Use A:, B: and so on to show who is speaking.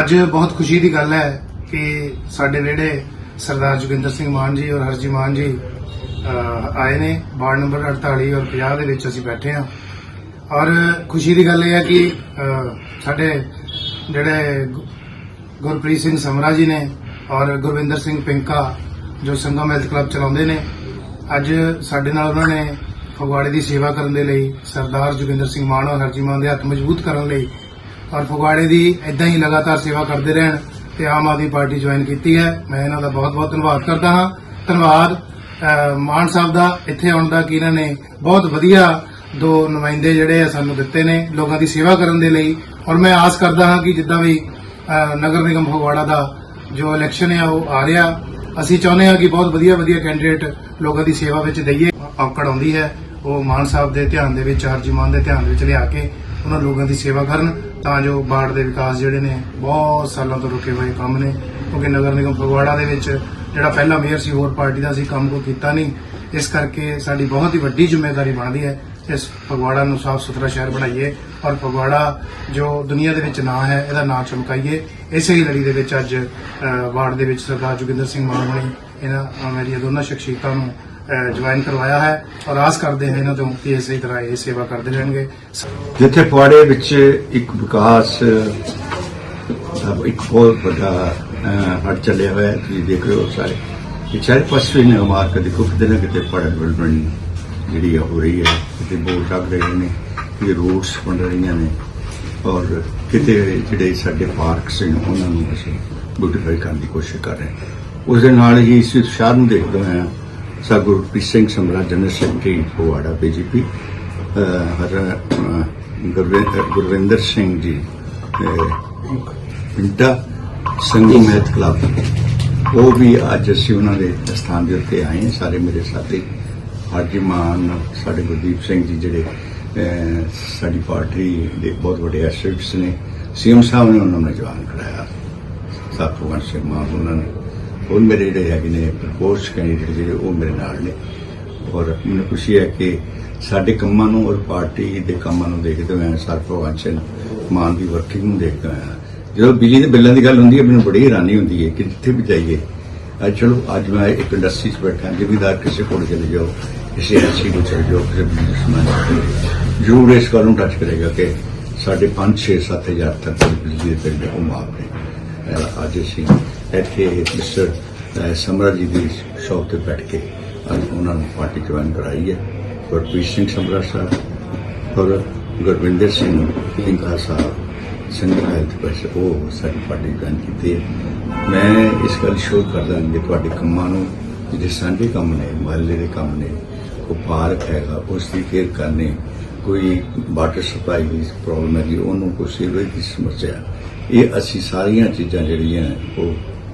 A: ਅੱਜ ਬਹੁਤ ਖੁਸ਼ੀ ਦੀ ਗੱਲ ਹੈ ਕਿ ਸਾਡੇ ਨੇੜੇ ਸਰਦਾਰ ਜੋਗਿੰਦਰ ਸਿੰਘ ਮਾਨ ਜੀ ਔਰ ਹਰਜੀ ਮਾਨ ਜੀ ਆਏ ਨੇ। ਵਾਰਡ ਨੰਬਰ 48 ਔਰ 50 ਦੇ ਵਿੱਚ ਅਸੀਂ ਬੈਠੇ ਹਾਂ। ਔਰ ਖੁਸ਼ੀ ਦੀ ਗੱਲ ਇਹ ਹੈ ਕਿ ਸਾਡੇ ਜਿਹੜੇ ਗੁ- ਗੁਰਪ੍ਰੀਤ ਸਿੰਘ ਸਮਰਾ ਜੀ ਨੇ ਔਰ ਗੁਰਵਿੰਦਰ ਸਿੰਘ ਪਿੰਕਾ ਜੋ ਸੰਗਮ ਹੈਲਥ ਕਲੱਬ ਚਲਾਉਂਦੇ ਨੇ, ਅੱਜ ਸਾਡੇ ਨਾਲ ਉਹਨਾਂ ਨੇ ਫਗਵਾੜੇ ਦੀ ਸੇਵਾ ਕਰਨ ਦੇ ਲਈ ਸਰਦਾਰ ਜੋਗਿੰਦਰ ਸਿੰਘ ਮਾਨ ਔਰ ਹਰਜੀ ਮਾਨ ਦੇ ਹੱਥ ਮਜ਼ਬੂਤ ਕਰਨ ਲਈ ਔਰ ਫਗਵਾੜੇ ਦੀ ਇਦਾਂ ਹੀ ਲਗਾਤਾਰ ਸੇਵਾ ਕਰਦੇ ਰਹਿਣ ਤੇ ਆਮ ਆਦਮੀ ਪਾਰਟੀ ਜੁਆਇਨ ਕੀਤੀ ਹੈ। ਮੈਂ ਇਹਨਾਂ ਦਾ ਬਹੁਤ-ਬਹੁਤ ਧੰਨਵਾਦ ਕਰਦਾ ਹਾਂ। ਧੰਨਵਾਦ ਮਾਨ ਸਾਹਿਬ ਦਾ ਇੱਥੇ ਆਉਣ ਦਾ ਕਿ ਇਹਨਾਂ ਨੇ ਬਹੁਤ ਵਧੀਆ ਦੋ ਨੁਮਾਇੰਦੇ ਜਿਹੜੇ ਆ ਸਾਨੂੰ ਦਿੱਤੇ ਨੇ ਲੋਕਾਂ ਦੀ ਸੇਵਾ ਕਰਨ ਦੇ ਲਈ। ਔਰ ਮੈਂ ਆਸ ਕਰਦਾ ਹਾਂ ਕਿ ਜਿੱਦਾਂ ਵੀ ਨਗਰ ਨਿਗਮ ਫਗਵਾੜਾ ਦਾ ਜੋ ਇਲੈਕਸ਼ਨ ਹੈ ਉਹ ਆ ਰਿਹਾ। ਅਸੀਂ ਚਾਹੁੰਦੇ ਹਾਂ ਕਿ ਬਹੁਤ ਵਧੀਆ ਵਧੀਆ ਕੈਂਡੀਡੇਟ ਲੋਕਾਂ ਦੀ ਸੇਵਾ ਵਿੱਚ ਦਈਏ। ਔਕੜ ਆਉਂਦੀ ਹੈ। ਉਹ ਮਾਨ ਸਾਹਿਬ ਦੇ ਧਿਆਨ ਦੇ ਵਿੱਚ ਹਰਜੀ ਮਾਨ ਦੇ ਧਿਆਨ ਦੇ ਵਿੱਚ ਲਿਆ ਕੇ ਉਹਨਾਂ ਲੋਕਾਂ ਦੀ ਸੇਵਾ ਕਰਨ ਤਾਂ ਜੋ ਬਾੜ ਦੇ ਵਿਕਾਸ ਜਿਹੜੇ ਨੇ ਬਹੁਤ ਸਾਲਾਂ ਤੋਂ ਰੁਕੇ ਹੋਏ ਕੰਮ ਨੇ। ਕਿਉਂਕਿ ਨਗਰ ਨਿਗਮ ਫਗਵਾੜਾ ਦੇ ਵਿੱਚ ਜਿਹੜਾ ਪਹਿਲਾ ਮੇਅਰ ਸੀ, ਹੋਰ ਪਾਰਟੀ ਦਾ ਸੀ, ਕੰਮ ਕੋ ਕੀਤਾ ਨਹੀਂ। ਇਸ ਕਰਕੇ ਸਾਡੀ ਬਹੁਤ ਹੀ ਵੱਡੀ ਜ਼ਿੰਮੇਵਾਰੀ ਬਣਦੀ ਹੈ ਇਸ ਫਗਵਾੜਾ ਨੂੰ ਸਾਫ਼ ਸੁਥਰਾ ਸ਼ਹਿਰ ਬਣਾਈਏ ਔਰ ਫਗਵਾੜਾ ਜੋ ਦੁਨੀਆ ਦੇ ਵਿੱਚ ਨਾਂ ਹੈ, ਇਹਦਾ ਨਾਂ ਚਮਕਾਈਏ। ਇਸੇ ਹੀ ਲੜੀ ਦੇ ਵਿੱਚ ਅੱਜ ਵਾਰਡ ਦੇ ਵਿੱਚ ਸਰਦਾਰ ਜੋਗਿੰਦਰ ਸਿੰਘ ਮਾਨ ਹੋਣੀ ਇਹਨਾਂ ਮੇਰੀਆਂ ਦੋਨਾਂ ਸ਼ਖਸੀਅਤਾਂ ਨੂੰ ਜੁਆਇਨ ਕਰਵਾਇਆ ਹੈ ਔਰ ਆਸ ਕਰਦੇ ਹਾਂ ਇਹਨਾਂ ਤੋਂ ਕਿ ਇਸੇ ਤਰ੍ਹਾਂ ਇਹ ਸੇਵਾ ਕਰਦੇ ਰਹਿਣਗੇ।
B: ਜਿੱਥੇ ਫੁਆੜੇ ਵਿੱਚ ਇੱਕ ਵਿਕਾਸ ਇੱਕ ਬਹੁਤ ਵੱਡਾ ਅਹ, ਚੱਲਿਆ ਹੋਇਆ ਹੈ ਤੁਸੀਂ ਦੇਖ ਰਹੇ ਹੋ ਸਾਰੇ। ਇਹ ਚਾਰੇ ਪਾਸੇ ਨੇ ਮਾਰ ਕੇ ਦੇਖੋ ਕਿਤੇ ਨਾ ਕਿਤੇ ਫੁਆੜਾ ਡਿਵੈਲਪਮੈਂਟ ਜਿਹੜੀ ਆ ਹੋ ਰਹੀ ਹੈ ਕਿਤੇ ਬੋਰਡ ਲੱਗ ਰਹੇ ਨੇ ਕਿ ਰੋਡਸ ਬਣ ਰਹੀਆਂ ਨੇ ਔਰ ਕਿਤੇ ਜਿਹੜੇ ਸਾਡੇ ਪਾਰਕਸ ਨੇ ਉਹਨਾਂ ਨੂੰ ਅਸੀਂ ਬਿਊਟੀਫਾਈ ਕਰਨ ਦੀ ਕੋਸ਼ਿਸ਼ ਕਰ ਰਹੇ ਹਾਂ। ਉਸ ਦੇ ਨਾਲ ਹੀ ਇਸ ਸ਼ਹਿਰ ਨੂੰ ਦੇਖਦੇ ਹੋਏ ਸਾ Gurpreet Singh Samra general secretary Phagwara BJP ਹਰ ਅਹ, ਗੁਰਵਿੰਦਰ ਸਿੰਘ ਜੀ ਅਹ, ਪਿੰਡਾ ਸੰਗਮ ਕਲੱਬ ਉਹ ਵੀ ਅੱਜ ਅਸੀਂ ਉਹਨਾਂ ਦੇ ਸਥਾਨ ਦੇ ਉੱਤੇ ਆਏ ਹਾਂ। ਸਾਰੇ ਮੇਰੇ ਸਾਥੀ ਹਾਜੀ ਮਾਨ ਸਾਡੇ ਗੁਰਦੀਪ ਸਿੰਘ ਜੀ ਜਿਹੜੇ ਸਾਡੀ ਪਾਰਟੀ ਦੇ ਬਹੁਤ ਵੱਡੇ ਐਸੈਟਸ ਨੇ ਸੀਐਮ ਸਾਹਿਬ ਨੇ ਉਹਨਾਂ ਨੂੰ ਜਵਾਨ ਕਰਾਇਆ ਸਾਥੋਂ ਸਿੰਘ ਮਾਨ ਉਹਨਾਂ ਨੇ ਉਹ ਮੇਰੇ ਜਿਹੜੇ ਹੈਗੇ ਨੇ ਪ੍ਰਪੋਜ਼ ਕੈਂਡੀਡੇਟ ਜਿਹੜੇ ਉਹ ਮੇਰੇ ਨਾਲ ਨੇ। ਔਰ ਮੈਨੂੰ ਖੁਸ਼ੀ ਹੈ ਕਿ ਸਾਡੇ ਕੰਮਾਂ ਨੂੰ ਔਰ ਪਾਰਟੀ ਦੇ ਕੰਮਾਂ ਨੂੰ ਦੇਖਦੇ ਹੋਏ ਸਰ ਮਾਨ ਦੀ ਵਰਕਿੰਗ ਨੂੰ ਦੇਖਦੇ ਹੋਏ ਜਦੋਂ ਬਿਜਲੀ ਦੇ ਬਿੱਲਾਂ ਦੀ ਗੱਲ ਹੁੰਦੀ ਹੈ, ਮੈਨੂੰ ਬੜੀ ਹੈਰਾਨੀ ਹੁੰਦੀ ਹੈ ਕਿ ਜਿੱਥੇ ਵੀ ਜਾਈਏ। ਅੱਜ ਚਲੋ, ਅੱਜ ਮੈਂ ਇੱਕ ਇੰਡਸਟਰੀ 'ਚ ਬੈਠਾ, ਜ਼ਿਮੀਦਾਰ ਕਿਸੇ ਕੋਲ ਚਲੇ ਜਾਓ, ਕਿਸੇ ਐਸੀ ਨੂੰ ਚਲੇ ਜਾਓ, ਕਿਸੇ ਬਿਜ਼ਨਸਮੈਨ ਜ਼ਰੂਰ ਇਸ ਗੱਲ ਨੂੰ ਟੱਚ ਕਰੇਗਾ ਕਿ ਸਾਡੇ 5 6 7000 ਤੱਕ ਬਿਜਲੀ ਦੇ ਬਿੱਲ ਉਹ ਮਾਫ ਨੇ। ਅੱਜ ਅਸੀਂ ਇੱਥੇ ਮਿਸਟਰ ਸਮਰਾ ਜੀ ਦੀ ਸ਼ੌਪ ਤੇ ਬੈਠ ਕੇ ਅੱਜ ਉਹਨਾਂ ਨੂੰ ਪਾਰਟੀ ਜੁਆਇਨ ਕਰਾਈ ਹੈ। ਗੁਰਪ੍ਰੀਤ ਸਿੰਘ ਸਮਰਾ ਸਾਹਿਬ ਔਰ ਗੁਰਵਿੰਦਰ ਸਿੰਘ ਪਿੰਕਾ ਸਾਹਿਬ ਸਿੰਗਲ ਹੈਲਥ ਪੈਸੇ ਉਹ ਸਾਡੀ ਪਾਰਟੀ ਜੁਆਇਨ ਕੀਤੀ ਹੈ। ਮੈਂ ਇਸ ਗੱਲ ਸ਼ੋਅ ਕਰਦਾ ਕਿ ਤੁਹਾਡੇ ਕੰਮਾਂ ਨੂੰ, ਜਿਹੜੇ ਸਾਂਝੇ ਕੰਮ ਨੇ, ਮਹੱਲੇ ਦੇ ਕੰਮ ਨੇ ਕੋਈ ਪਾਰਕ ਹੈਗਾ, ਉਸ ਦੀ ਕੇਅਰ ਕਰਨੀ। ਕੋਈ ਵਾਟਰ ਸਪਲਾਈ ਦੀ ਪ੍ਰੋਬਲਮ ਹੈਗੀ ਉਹਨੂੰ ਕੋਈ ਸੀਵਰੇਜ ਦੀ ਸਮੱਸਿਆ। ਇਹ ਅਸੀਂ ਸਾਰੀਆਂ ਚੀਜ਼ਾਂ ਜਿਹੜੀਆਂ ਉਹ